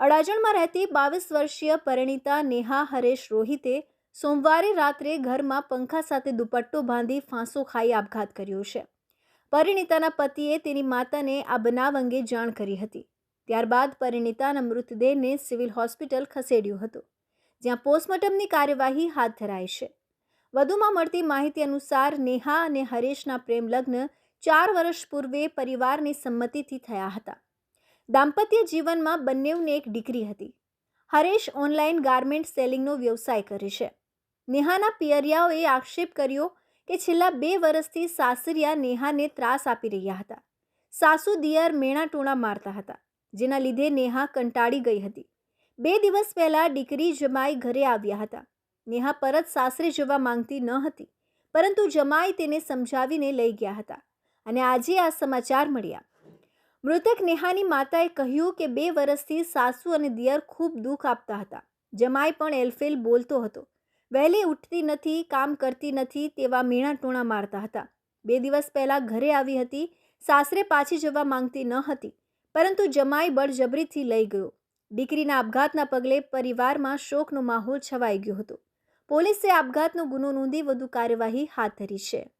અડાજણમાં રહેતી બાવીસ વર્ષીય પરિણીતા નેહા હરેશ રોહિતે સોમવારે રાત્રે ઘરમાં પંખા સાથે દુપટ્ટો બાંધી ફાંસો ખાઈ આપઘાત કર્યો છે. પરિણીતાના પતિએ તેની માતાને આ બનાવ અંગે જાણ કરી હતી. ત્યારબાદ પરિણીતાના મૃતદેહને સિવિલ હોસ્પિટલ ખસેડ્યો હતો, જ્યાં પોસ્ટમોર્ટમની કાર્યવાહી હાથ ધરાઈ છે. વધુમાં મળતી માહિતી અનુસાર નેહા અને હરેશના પ્રેમ લગ્ન ચાર વર્ષ પૂર્વે પરિવારની સંમતિથી થયા હતા. દાંપત્ય જીવનમાં બંનેવને એક દીકરી હતી. હરેશ ઓનલાઈન ગાર્મેન્ટ સેલિંગનો વ્યવસાય કરે છે. નેહાના પિયરિયાઓએ આક્ષેપ કર્યો કે છેલ્લા બે વર્ષથી સાસરિયા નેહાને ત્રાસ આપી રહ્યા હતા. સાસુ દિયર મેણા ટોણા મારતા હતા, જેના લીધે નેહા કંટાળી ગઈ હતી. બે દિવસ પહેલાં દીકરી જમાઈ ઘરે આવ્યા હતા. નેહા પરત સાસરે જવા માંગતી ન હતી, પરંતુ જમાઈ તેને સમજાવીને લઈ ગયા હતા. અને આજે આ સમાચાર મળ્યા. મૃતક નેહાની માતાએ કહ્યું કે બે વર્ષથી સાસુ અને દિયર ખૂબ દુઃખ આપતા હતા. જમાઈ પણ એલફેલ બોલતો હતો. વહેલી ઉઠતી નથી, કામ કરતી નથી તેવા મીણા ટોણા મારતા હતા. બે દિવસ પહેલાં ઘરે આવી હતી, સાસરે પાછી જવા માંગતી ન હતી, પરંતુ જમાઈ બળજબરીથી લઈ ગયો. દીકરીના આપઘાતના પગલે પરિવારમાં શોકનો માહોલ છવાઈ ગયો હતો. પોલીસે આપઘાતનો ગુનો નોંધી વધુ કાર્યવાહી હાથ ધરી છે.